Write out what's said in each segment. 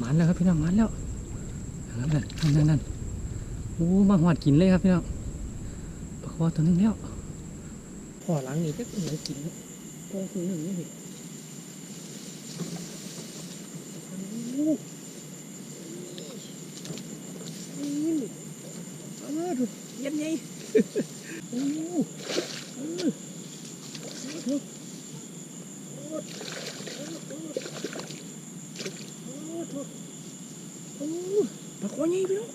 มันแล้วครับพี่น้องมันแล้วนั่นนั่นนั่นนั่นโอ้มาหอดกินเลยครับพี่น้องปลาคอตัวหนึงแล้วพอหลังนี้ก็เหมือนกินแล้วพอตัวหนึ่งนี่เห็นโอ้เออดูเย็นไงโอ้เออโอ้โห โอ้ปลาคอใหญ่พี่น้อง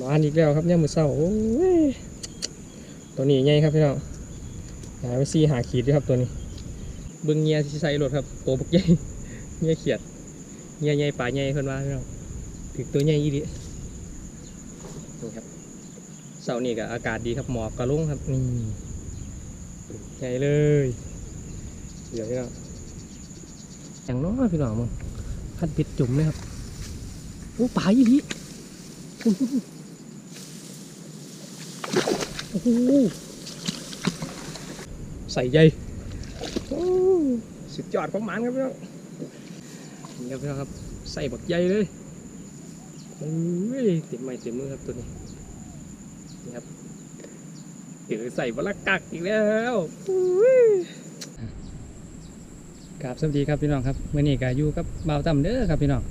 มาอีก แล้วครับเนี่ยมือเศร้าโอ้ยตัวนี้ใหญ่ครับพี่น้องหาไปซีหาขีดด้วยครับตัวนี้ เบิ้งเงียที่ใส่รถครับตัวบักใหญ่เงียเขียดเงียใหญ่ป่าใหญ่เพิ่นว่าพี่น้องถึงตัวใหญ่อีดินี่ครับเสาร์นี้ก็อากาศดีครับหมอกกระลุ่งครับนี่ใหญ่เลยเดี๋ยวพี่น้องอย่างน้อยพี่น้องมึงพัดเบ็ดจุ่มเลยครับโอ้ปลาอีกที โอ้โหใส่ใหญ่สุดยอดของหมันครับพี่น้องนี่ครับพี่น้องครับใส่บักใหญ่เลยโอ้ยเต็มไม้เต็มมือครับตัวนี้นี่ครับเดี๋ยวใส่บลักกักอีกแล้วโอ้ยครับสวัสดีครับพี่น้องครับเมื่อนี้ก็อยู่กับบ่าวต่ำเด้อครับพี่น้อง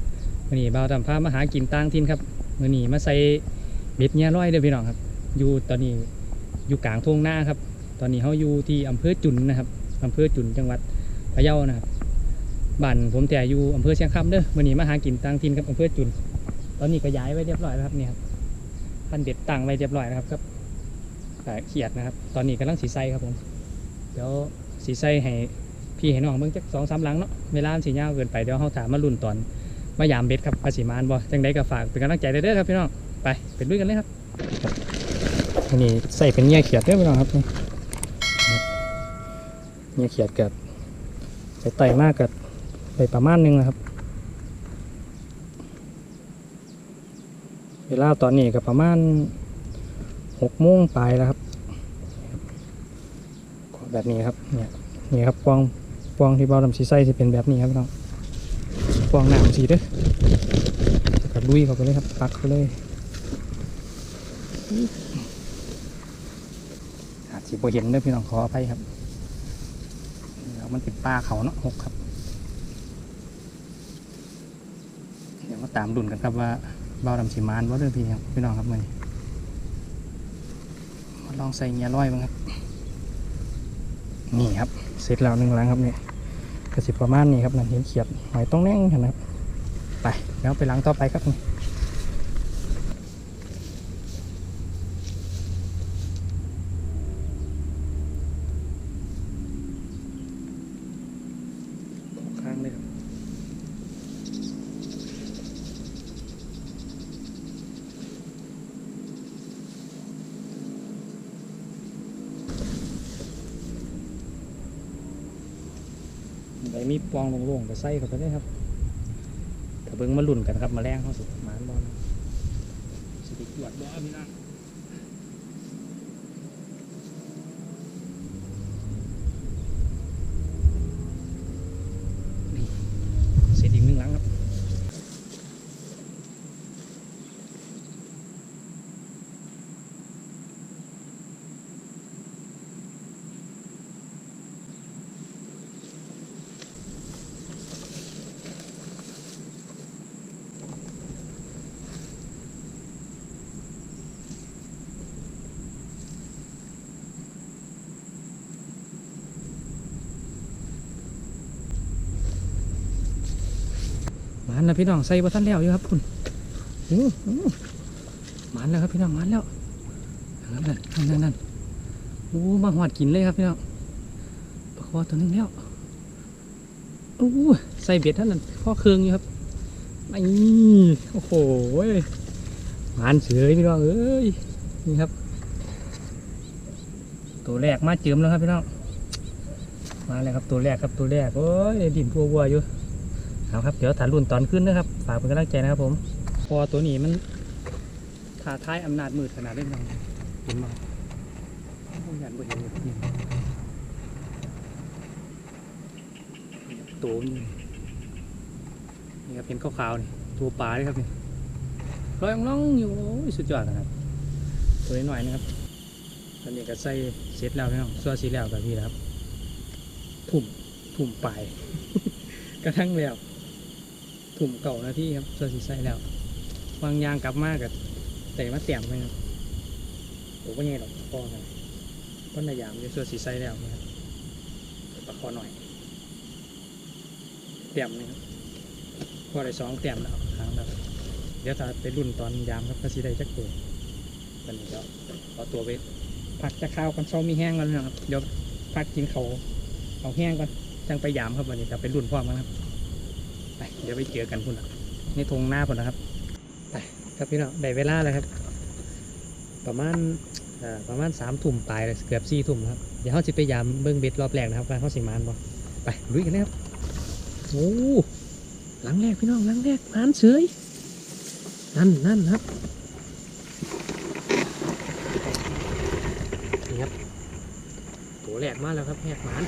เมื่อนี้บ่าวต่ำพามาหากินต่างถิ่นครับเมื่อนี้มาใส่เบ็ดเนี่ยร้อยเด้อพี่น้องครับ อยู่ตอนนี้ อยู่กลางทุ่งนาครับ ตอนนี้เขาอยู่ที่อำเภอจุนนะครับอำเภอจุนจังหวัดพะเยานะครับบ้านผมแต่อยู่อำเภอเชียงคำเด้อมื่อนี้มาหากินต่างถิ่นครับอำเภอจุน ตอนนี้ก็ย้ายไว้เรียบร้อยแล้วครับเนี่ยครับพันเบ็ดตั้งไว้เรียบร้อยแล้วครับครับแต่เขียดนะครับ ตอนนี้กำลังสีไส้ครับผมเดี๋ยวสีไส้ให้พี่เห็นน้องเบิ่งจักสองสามหลังเนาะเวลามันสิยาเกินไปเดี๋ยวเขาถามมาลุ่นตอนมายามเบ็ดครับภาษีมานบ่จังไดก็ฝากเป็นกำลังใจเด้อครับพี่น้องไปเป็นด้วยกันเลยครับ อันนี้ใส่เป็นเงี้ยเขียดด้อพี่น้องครับนี่เงี้ยเขียดกับไปไต่มากกับไปประมาณหนึงนะครับ เวลาตอนนี้ก็ประมาณหกโมงปลายแล้วครับแบบนี้ครับเนี่ยนี่ครับปองปองที่เบาดำสีไส้จะเป็นแบบนี้ครับน้องปองหนามสีเด้อแล้วก็ลุยเข้าไปเลยครับปักเข้าเลย บ่เห็นเด้อพี่น้องขออภัยครับแล้วมันเป็นปลาเขาเนาะหกครับ เดี๋ยวมาตามดุนกันครับว่าเบ้าดำสีมานว่าเด้องพี่ครับพี่น้องครับมือนี้มาลองใส่เงียร้อยบ้างครับ นี่ครับเสร็จแล้วหนึ่งหลังครับเนี่ยกระสิประมาณนี้ครับนั่นเห็นเขียดหอยต้องแน่งเห็นะครับ ไปแล้วไปหลังต่อไปครับนี่ข้างเลยครับใบมีป องโล่งๆก็ใส่เข้าไปเลยครับถ้าเบิ่งมาลุ่นกันครับมาแรงเขาสุดหมานบอลสิไดิจวดบอลพี่น้องนี่เสร็จอีกหนึ่งหลังครับ มันแล้วพี่น้องใส่บะทันแล้วอยู่ครับคุณอู้หูมันแล้วครับพี่น้องมันแล้วนั่นนั่นนั่นนั่นโอ้มาหอดกินเลยครับพี่น้องปลาคอตัวนึงแล้วโอ้ใส่เบ็ดท่านนั่นพ่อเครื่องอยู่ครับนี่โอ้โหมันเสือพี่น้องเอ้ยนี่ครับ ตัวแรกมาเจิมแล้วครับพี่น้องมาแล้วครับตัวแรกครับตัวแรกโอ้ยดิ่มพัววัวอยู่ เอาครับ เดี๋ยวถารุ่นตอนขึ้นนะครับ ฝากเป็นกำลังใจนะครับผม พอตัวนี้มันท้าท้ายอำนาจมืดขนาดเล่นน้องเห็นไหมผมยันบ่เห็นอยู่นี่ตัวนี้นี่ครับเห็นขาวๆนี่ตัวปลาเลยครับนี่ลอยล่องอยู่สุดยอดนะครับ ตัวน้อยๆนะครับตอนนี้ก็ใส่เสร็จแล้วพี่น้องซัวสีแล้วกับพี่นะครับถุ่มถุ่มไปกระทั่งแล้ว ถุ่มเก่านาที่ครับซัวสีใสแล้ววางยางกลับมากับแต่มาเตี่ยมไปครับโอ้ก็ยังหรอกพอกันต้นนายามจะซัวสีใสแล้วครับประคอหน่อยเตี่ยมนะครับพอได้สองเตี่ยมแล้วครั้งแล้วเดี๋ยวถ้าไปรุ่นตอนยามครับก็สิได้จักตัวตอนนี้ก็เอาตัวไปพักจะข้าวกันเช้ามีแห้งแล้วนะครับเดี๋ยวพักกินเขาเอาแห้งก่อนจังไปยามครับวันนี้จะไปรุ่นพร้อมกันครับ ไปเดี๋ยวไปเจอกันพุ่นในทงหน้าพุ่นนะครับไปครับพี่น้องได้เวลาแล้วครับ ประมาณประมาณสามทุ่มปลายเลยเกือบสี่ทุ่มครับเดี๋ยวเขาจะไปยามเบิ้งเบ็ดรอบแรกนะครับว่เขาสิมานบ่ไปลุยกันเลยครับโอ้หลังแรกพี่น้องหลังแรกมานเฉยนั่นนั่นครับนี่ครับตัวแรกมาแล้วครับแหกหมาน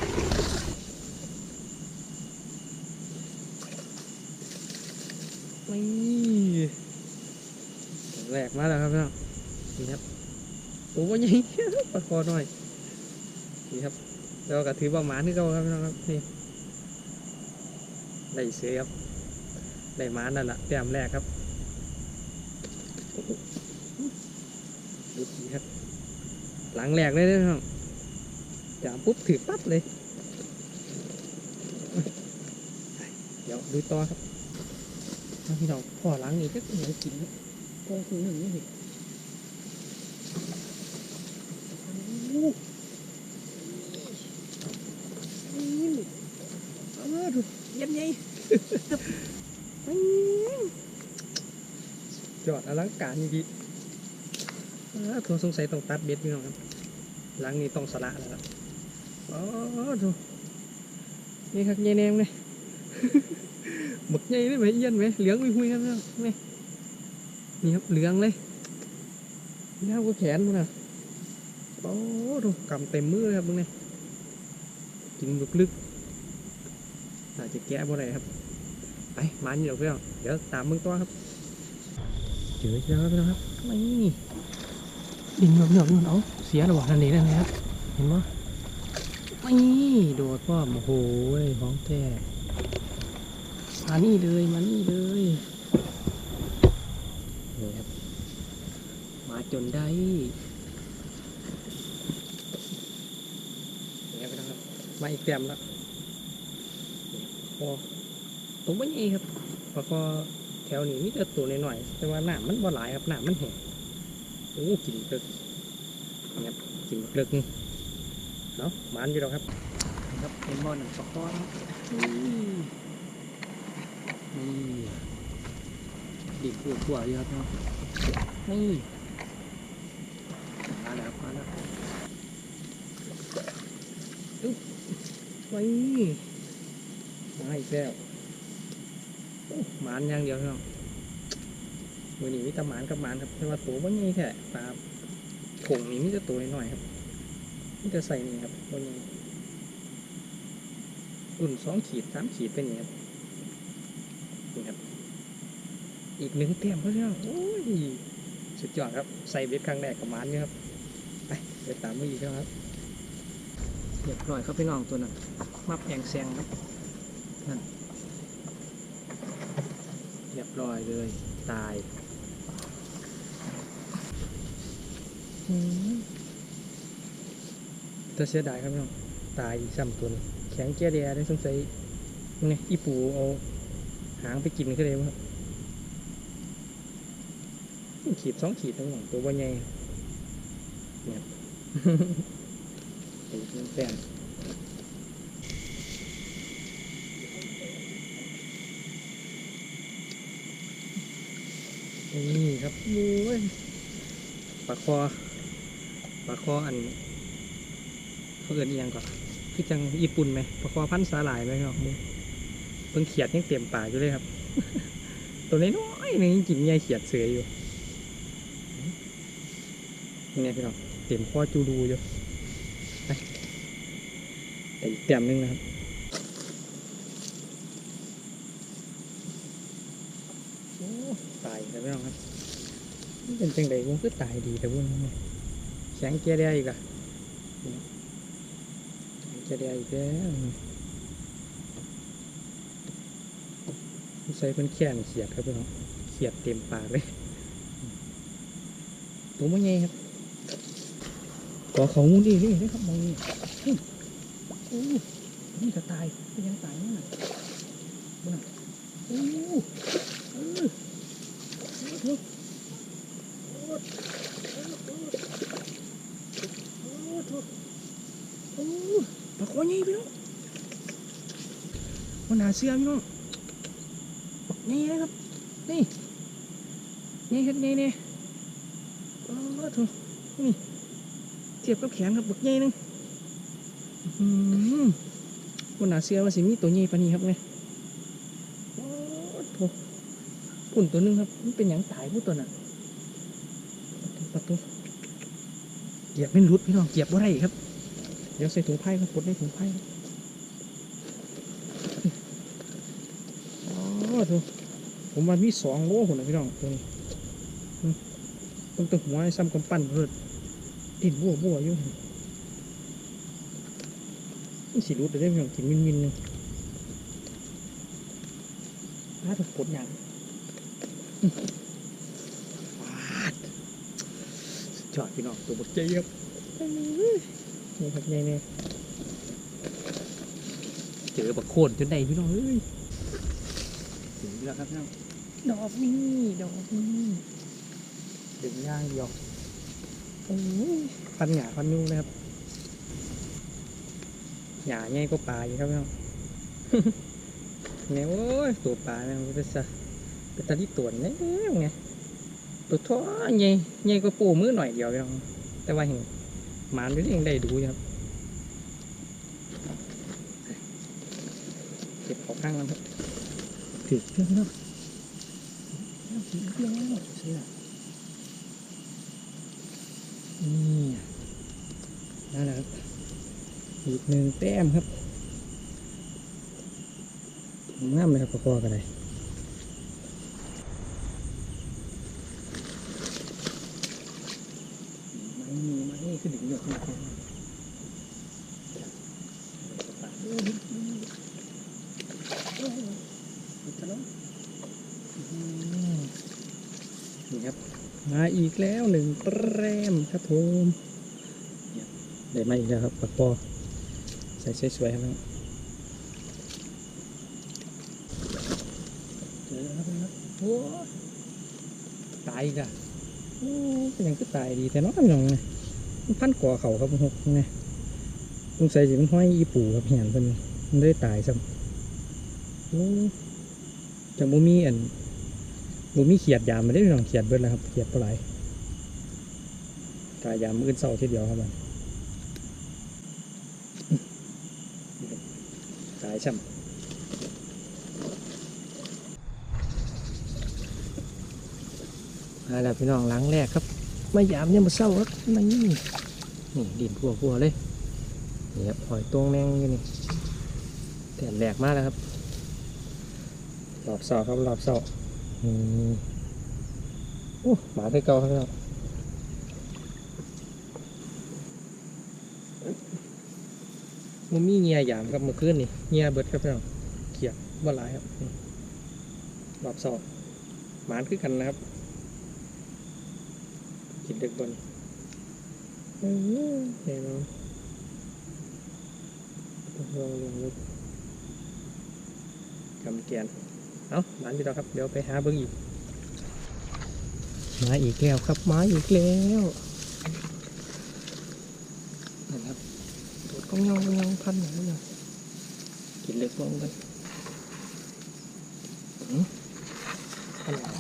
นี่ตัวแรกมาแล้วครับพี่น้องนี่ครับตัวใหญ่ปลาคอหน่อยนี่ครับแล้วก็ถือว่าหมานที่เขาครับพี่น้องครับนี่ได้เสียครับได้มานั่นแหละแต้มแรกครับดูดีครับ หลังแรกเลยนะครับจับปุ๊บถือปั๊บเลย เดี๋ยวดูต่อครับ พี่น้องพ่อหลังนี่ก็เหมือกินครับพ่อคือหนึ่งนี่เห็นโอ้โหเอามาดูย็นไงจอดอลังการจริงๆอ้าวผมสงสัยต้องตัดเบ็ดพี่น้องครับหลังนี้ต้องสละแล้วครับอ๋อดูนี่ครับยายแนมเลย หมึกใหญ่เลยไหมเอี้ยนไหมเหลืองหุยๆครับพี่น้องนี่ครับเหลืองเลยยาวกว่าแขนมันนะโอ้ดูกำเต็มมือเลยครับมึงเนี่ยกินลึกๆอาจจะแกะบ่ได้ครับไปมานี่เดี๋ยวเพื่อนเดี๋ยวตามมึงตัวครับเจอแล้วครับพี่น้องครับไม่ดินเหนียวเหนียวเอาเสียระหว่างนั่นเองนะครับเห็นไหมไม่โดดว่าโอ้โหของแท้ มานี่เลยมานี่เลยนี่ครับมาจนได้นี่ครับพี่น้องครับมาอีกเต็มแล้วพอตัวไม่ใหญ่ครับแล้วก็แถวนี้มีแต่ตัวน้อยๆแต่ว่าน้ำมันบ่หลายครับน้ำมันแห้งโอ้กินเลิกเนี่ยครับกินเลิกนี่เนาะหมันอยู่แล้วครับนี่ครับเป็นบ่อหนังสอกก้อนครับนี่นี่ ดิบขัวๆอยู่ครับเนาะนี่มาแล้วมาแล้วอุ๊บไว้มาอีกแล้วหมานย่างเดียวพี่น้องมือนี้มีแต่หมานกับหมานครับแต่ว่าตัวว่าใหญ่แค่ปลาผงนี้มีแต่ตัวน้อยครับมีแต่ใส่นี่ครับตัวนี้อุ่นสองขีดสามขีดเป็นอย่างนี้ครับนี่ครับ อีกหนึ่งเต็มพี่น้องโอ้ยสุดยอดครับ ใส่เบ็ดครั้งแรกกับหมานนี่ครับ ไปเดี๋ยวตามมืออีกแล้วครับเรียบร้อยครับพี่น้องตัวนั้นมับแยงแซงครับเรียบร้อยเลย ตายอืมแต่เสียดายครับพี่น้อง ตายอีกซ้ำตัวหนึงแข็งแก่เดียได้สงสัยนี่อีปูเอาหางไปกินก็เลยว่า ขีดสองขีดทั้งหมดตัวว่าใหญ่เนี่ยเป็นแป้งนี่ครับโอ้ยปลาคอปลาคออันเขาเอินอิหยังก่อนคือจังญี่ปุ่นไหมปลาคอพันธ์สาหร่ายไหมครับมึงเพิ่งเขียดยังเต็มป่ากอยู่เลยครับ ตัวน้อยๆนึงยังกินใหญ่เขียดเสืออยู่ นี่พี่น้องเต็มข้อจูดูอยู่ไปแต่อีกเต็มนึงนะครับโอ้ตายแล้วพี่น้องครับมันเป็นจังไดวงคือตายดีแต่บุญแข็งเกียร์ได้อีกอะแข็งเกียร์ได้อีกแล้วใส่เป็นแขนเขียดครับพี่น้องเขียดเต็มปากเลยตัวมันใหญ่ครับ ก่อเขามุนดีนี่นะครับมองนี่อื้อโอ้นี่จะตายเป็นยังตายเนี่ยบุญอะโอ้เออโอ้ปลาคอใหญ่พี่น้องมันหาเสื้อพี่น้องนี่นะครับ นี่ นี่ครับนี่นี่โอ้โถนี่ เทียบกับแขนครับบักใหญ่หนึงอื้อหือมันหาเสื้อว่าสิมีตัวใหญ่ปานนี้ครับไงโอ้โถปุ่นตัวหนึงครับ มันเป็นอย่างตายผู้ตัวน่ะประตูเหยียบไม่รุดพี่น้องเหยียบว่าไรครับ เดี๋ยวใส่ถุงไผ่ครับกดในถุงไผ่ครับอ๋อถูกผมว่ามีสองโลคนนะพี่น้องตัวนี้อืมต้องตัวหัวให้ซ้ำกำปั้นเพิด ติดบัวบัวอยู่นี่สิรุดได้พี่น้องกินมินมินๆเลยถ้าถูกกดอย่างอืมปาดสุดยอดพี่น้องตัวบักเจี๊ยบนี่ครับนี่นี่เจอบักโคนจนได้พี่น้องเอ้ยถึงแล้วครับพี่น้องดอกนี่ดอกนี่ถึงย่างเดียวโอ้ย พันหยาพันยุ่งนะครับหยาใหญ่ก็ปลาอยู่ครับพี่น้องเนี่ยโอ้ยตัวปลาเนี่ยเป็นซะเป็นตาที่ตัวเนี่ยไงตัวท้อใหญ่ใหญ่ก็ปูมือหน่อยเดียวพี่น้องแต่ว่าเห็นหมานอยู่นี่ยังได้ดูครับเก็บของข้างแล้วครับถือเครื่องแล้วถือเครื่องแล้วใช่ไหม นี่นั่นแหละครับ อีกหนึ่งแต้มครับงามเลยครับพอๆกันเลยไม่มีไม่คือดึงเยอะมากเลยนี่ครับ มาอีกแล้วหนึ่งแรมครับผมได้มาอีกแล้วครับปักปอใส่สวยๆครับเจอแล้วครับโอ้ตายอีกะเป็นยังก็ตายดีแต่น้อยหน่อยไงมันพันก่อเขาครับหกไงสงสัยสิมันห้อยอีปูครับเหียนเพิ่นมันได้ตายซ้ำโอ้จังบ่มีอัน บ่มีเขียดยามมาได้พี่น้องเขียดเบิดแล้วครับเขียดปลาไหลกายยามมื้ออนเศร้าทีเดียวครับมันตายซ้ำมาแล้วพี่น้องหลังแรกครับมายามเนี่ยมาเศร้าครับนี่นี่ดินพัวพัวเลยนี่ครับหอยตวงแมงอยู่นี่แต่แหลกมากแล้วครับรอบเสาครับรอบเสาอืมโอ้ หมาที่เกาครับ มันมีเงียหยามครับเมื่อคืนนี่เงียเบิดครับพี่น้องเขียดบ่หลายครับรอบเสาหมานคือกันนะครับ กินเดึกบนอืมแน่นอนลองลงลึกกำแกน เอาหลานดีแล้วครับ เดี๋ยวไปหาเบิ้งอีก มาอีกแล้วครับ มาอีกแล้วนะครับตัวก็เงาเงาพันอย่างนี้นะกินเล็กลงกันอืมพันหลา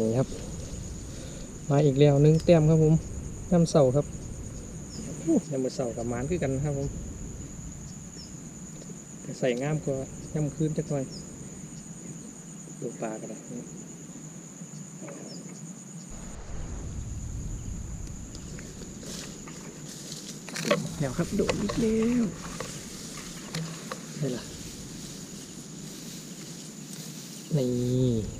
นี่ครับ มาอีกแล้วหนึ่งแต้มครับผมน้ำเสาครับโอ้ยามมือเสากับหมานคือกันนะครับผมแต่ใส่งามกว่าย่ำคืนจักหน่อยดูปลากันเลยเดี๋ยวครับโดดอีกแล้วได้ละนี่มา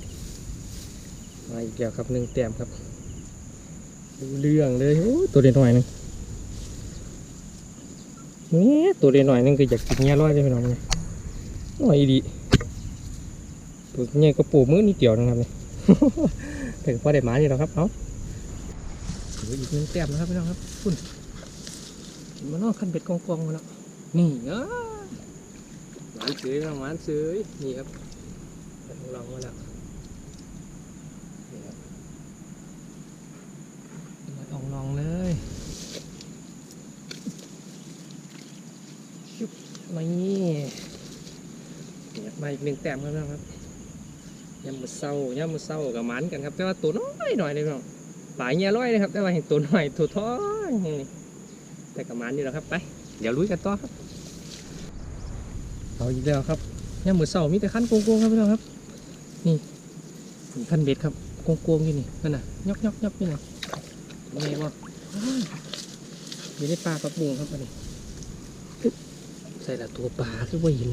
อีกแล้วครับหนึ่งแต้มครับดูเรื่องเลยโอ้ตัวเด่นหน่อยหนึงนี่ตัวเด่นหน่อยหนึงคือยากกินเงี้ยร้อยเลยพี่น้องเลยหน่อยดีตัวเงี้ยก็ปูมือนิดเดียวนะครับเนี่ยถึงพอได้หมานี่แล้วครับเอาออีกหนึ่งแต้มนะครับพี่น้องครับคุณมันนอกขั้นเบ็ดกองๆมาแล้วนี่เออหวานเสยน้องหวานเสยนี่ครับลองมาแล้วนี่ครับล องลองเลยชุบมานี่นี่ครับมาอีกหนึ่งแต้มครับนะครับยามมือเศร้ายามมือเศร้ากับมันกันครับ แต่ว่าตัวน้อยหน่อยเลยพี่น้องปลายเงี้ยร้อยเลยครับแต่ว่าเห็นตัวน้อยตัวท้อยแต่กับมันนี่แหละครับไป เดี๋ยวลุยกันต่อครับเอาอีกแล้วครับยามมือเศร้ามีแต่ขั้นโกงๆครับพี่น้องครับ นี่ขั้นเบ็ดครับโกงๆอยู่นี่นั่นน่ะยกยกยกนี่ ยังไงวะอยู่ในปลาปลาบุงครับอันนี้ใส่ละตัวปลาคือว่าเห็น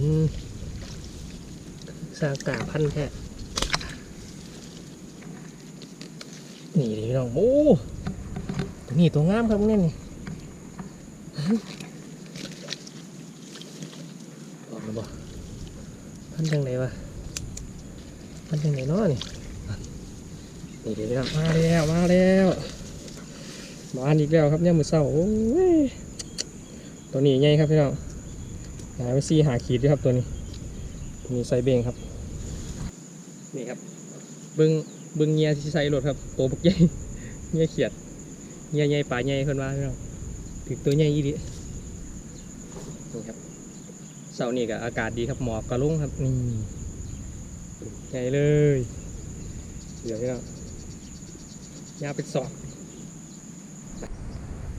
สร้างกาพันแท้นี่ดิพี่น้องโอ้ตัวนี้ตัวงามครับเนี่ยนี่บอกมาบอกพันจังไหนวะพันจังไหนเนาะนี่นี่เดี๋ยวพี่น้องมาแล้วมาแล้ว มาอันอีกแล้วครับเนี่ยมือเศร้าโอ้ยตัวนี้ใหญ่ครับพี่น้องหาไปซีหาขีดด้วยครับตัวนี้มีไซเบงครับ นี่ครับเบิ้งเบิ่งเงียที่ใส่รถครับโตบักใหญ่เงียเขียดเงียใหญ่ป่าใหญ่คนว่าพี่น้องถึงตัวใหญ่ยี่ดินี่ครับเสาร์นี้ก็อากาศดีครับหมอกกระลุงครับนี่ใหญ่เลยเดี๋ยวพี่น้องยาเป็นศอก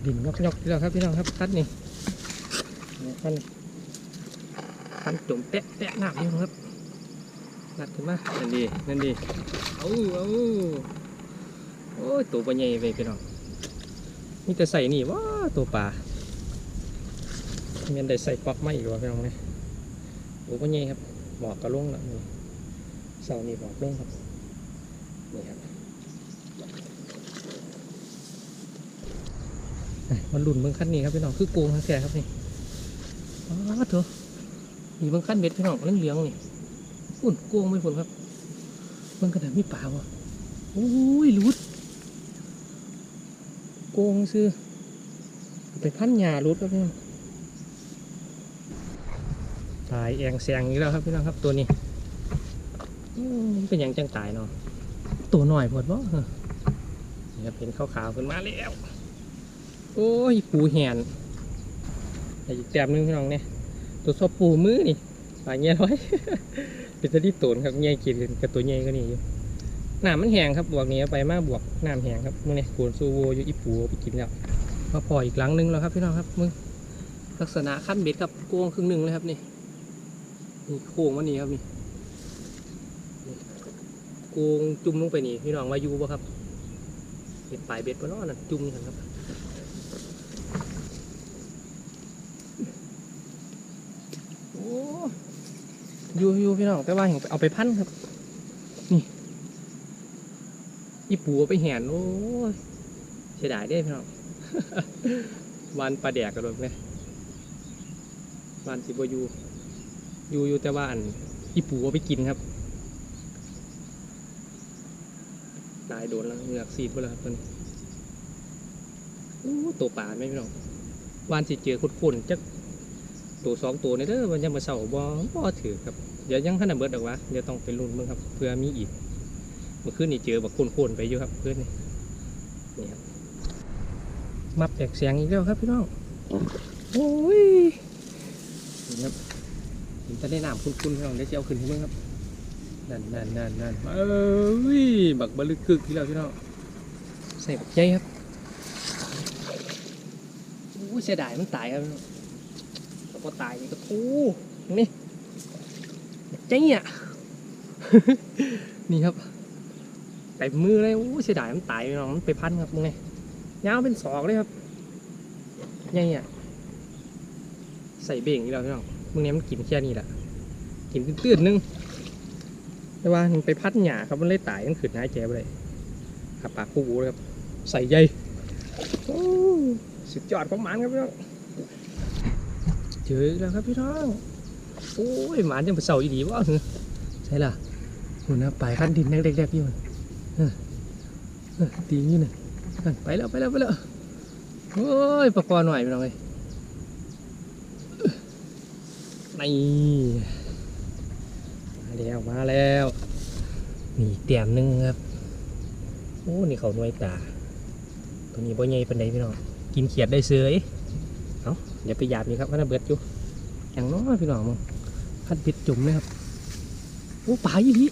ดินยกยกๆที่เราครับพี่น้องครับคัดนี่นี่คันคันจุ่มแตะแตะหนักอยู่ครับนัดขึ้นมานั่นดีนั่นดีเอาเอาโอ้ยตัวปลาใหญ่ไปพี่น้องมีแต่ใส่นี่ว้าตัวปลาเมียนได้ใส่ปักไม่อีกวะพี่น้องเนี่ยตัวปลาใหญ่ครับหมอกกระลงแล้วนี่เสานี่หมอกลงครับนี่ครับอะ มันหลุนเบื้องขั้นนี้ครับพี่น้องคือโกงทั้งแกครับนี่อ๋อเถอะมีเบื้องขั้นเบ็ดพี่น้องเหลืองๆนี่อุ่นโกงไม่ฝนครับมันกระดาษมีป่าวะโอ้ยรุดโกงซื้อไปพันหญ้ารุดครับพี่น้องตายแองแซงอีกแล้วครับพี่น้องครับตัวนี้เป็นอย่างจังตายเนาะตัวหน่อยพอดบ่เหรอนี่ครับเห็นขาวๆขึ้นมาแล้ว โอ้ยปูแหนอีกแต้มหนึงพี่น้องเนี่ยตัวชอบปูมือนี่ปลาเงี้ยร้อยเป็นตัวที่ตูนครับใหญ่กินกับตัวใหญ่ก็นี่อยู่น้ำมันแหงครับบวกนี้ไปมากบวกน้ำแหงครับมึงเนี่ยปูนซูโวอยู่อีปูไปกินแล้วมาพออีกหลังหนึงแล้วครับพี่น้องครับมึงลักษณะขั้นเบ็ดครับโกงครึ่งหนึ่งเลยครับนี่นี่โค้งมันนี่ครับนี่โกงจุ่มลงไปนี่พี่น้องว่าอยู่ปะครับเบ็ดปลายเบ็ดปะเนาะนั่นจุ่มกันครับโอ้ อยู่อยู่พี่น้องแต่ว่าเห็นเอาไปพันครับ นี่อีปูไปแห่นโอ้ยเสียดายเด้พี่น้องวันปลาแดกกันเลยไหมวันสิบอยู่อยู่อยู่แต่ว่าอันอีปูเอาไปกินครับตายโดนแล้วเหงือกซีดไปแล้วครับตัวนี้โอ้ตัวป่าไหมพี่น้องวานสิเจอขุดๆจัก ตัวสองตัวนี่เด้อมันยังมาเสาบ่บ่ถือครับเดี๋ยวยังขนาดเบิดดอกวะเดี๋ยวต้องไปลุ้นมึงครับเพื่อมีอีกเมื่อคืนนี่เจอบักโคนๆไปอยู่ครับเพื่อนนี่นี่ครับมับแตกเสียงอีกแล้วครับพี่น้องโอ้ยนี่ครับเห็นจะได้น้ำคุ้นๆพี่น้องเดี๋ยวจะเอาขึ้นให้มึงครับนั่นนั่นนั่นนั่นเอ้ยบักบลึกคึกที่แล้วพี่น้องใส่บักใหญ่ครับโอ้ยเสียดายมันตายครับแล้ วก็ตายนี่ก็ทูนี่เจ๊งอะนี่ครับแต่มือเลยโอ้เสียดายมันตายพี่น้องมันไปพันครับมึงไงยาวเป็นศอกเลยครับยังอะใส่เบ่งอีกแล้วพี่น้องมึงเนี้ยมันกินแค่นี้แหละกินตื้นๆนึงแต่ว่ามันไปพัดหยาครับมันเลยตายมันขืนหายใจไปเลยขับปากคู่เลยครับ ใส่ใยสุดยอดของมันครับพี่น้อง เจออีกแล้วครับพี่น้องโอ้ยหมันยังไปเสาอีดีวะใช่ล่ะหุ่นนะปลายขั้นดินเล็กๆอยู่ตีอย่างนี้นะนั่ไปแล้วไปแล้วไปแล้วโอ้ยประกอบหน่อยพี่น้องเลยนี่มาแล้วมาแล้วนี่เตียมหนึงครับโอ้นี่เขาหน่วยตาตัวนี้บ่ใหญ่ปานใดพี่น้องกินเขียดได้เสย เอาอย่าไปหยาบนี่ครับมันเบิดอยู่อย่างน้อยพี่น้องมึงพัดปิดจุ่มเลยครับโอ้ปลาอีหลี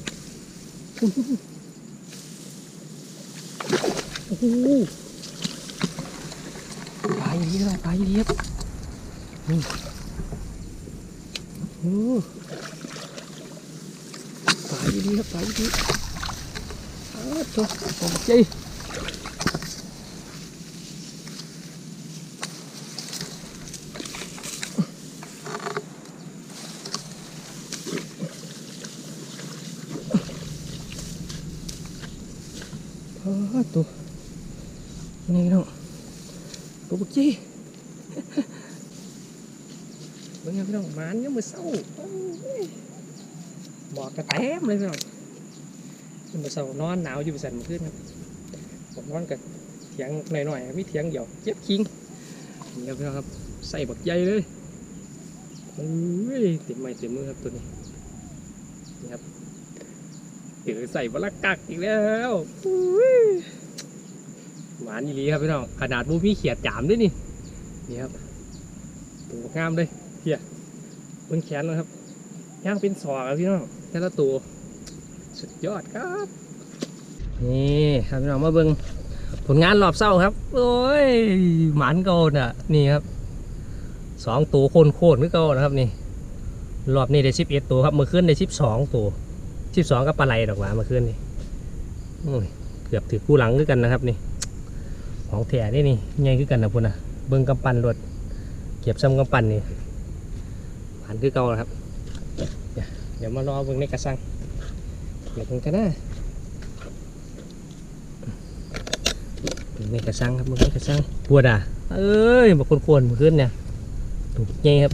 โอ้โหปลาอีหลีเลยปลาอีหลีครับนี่โอ้ปลาอีหลีครับปลาอีหลีอ้าวตัวตกใจโอ้ตัวนี่เนาะตัวบุกจี้เมื่อไงพี่น้องหมันยังมือเศร้าบอกกระแตมเลยพี่น้องยังมือเศร้านอนหนาวอยู่สันเมื่อคืนครับผมนอนกับเถียงหน่อยๆมีเถียงเดี่ยวเจ็บคิงนี่ครับพี่น้องครับใส่บักใหญ่เลยโอ้ยเต็มไม้เต็มมือครับตัวนี้นี่ครับถือใส่บลักกักอีกแล้วอุ้ยหวานอีหลีครับพี่น้องขนาดบูมี่เขียดจามด้วยนี่นี่ครับตัวงามเลยเพียบนแขนนะครับย่างเป็นศอกครับพี่น้องแต่ละตัวสุดยอดครับนี่ครับพี่น้องมาเบิ่งผลงานรอบเศร้าครับ โอ้ยหมันเก่าน่ะนี่ครับสองตัวโคนโคนคือเก่านะครับนี่รอบนี้ได้สิบเอ็ดตัวครับเมื่อคืนได้สิบสองตัวสิบสองก็ปลาไหลดอกหว่าเมื่อคืนนี่เกือบถือคู่หลังด้วยกันนะครับนี่ ของแถนี่นี่ใหญ่คือกันนะพุ่นนะเบิ้งกำปั้นรถเก็บซ้ำกำปั้นนี่ผ่านคือเก่าแล้วครับ เดี๋ยวมารอเบิ้งในกระสังเก็บมันกันนะเบิ่งในกระสังครับเบิ้งในกระสังปวดอะเอ้ยบางคนควรเมื่อคืนเนี่ยถูกใหญ่ครับ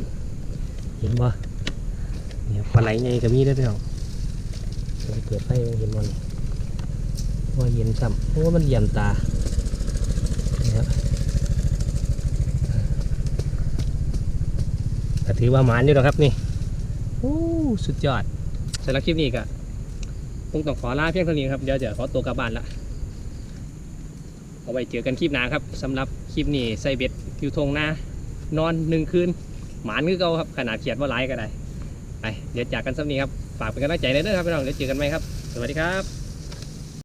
เห็นบ่เนี่ยปลาไหลใหญ่ก็มีได้อพี่น้องเราเปิดไฟเห็นมันว่าเย็นซ้ำเพราะว่ามันเยี่ยมตาเนี่ย ก็ถือว่าหมานอยู่แล้วครับนี่โอ้สุดยอดสำหรับคลิปนี้ก็คงต้องขอลาเพียงเท่านี้ครับเดี๋ยวจะขอตัวกลับบ้านละเอาไว้เจอกันคลิปหน้าครับสำหรับคลิปนี้ใส่เบ็ดอยู่ทงหน้านอนหนึ่งคืนหมานคือเก่าครับขนาดเขียดว่าร้ายก็ได้ไปเดี๋ยวจากกันสักนี้ครับฝากเป็นกำลังใจเลยนะครับพี่น้องเดี๋ยวเจอกันไหมครับ สวัสดีครับ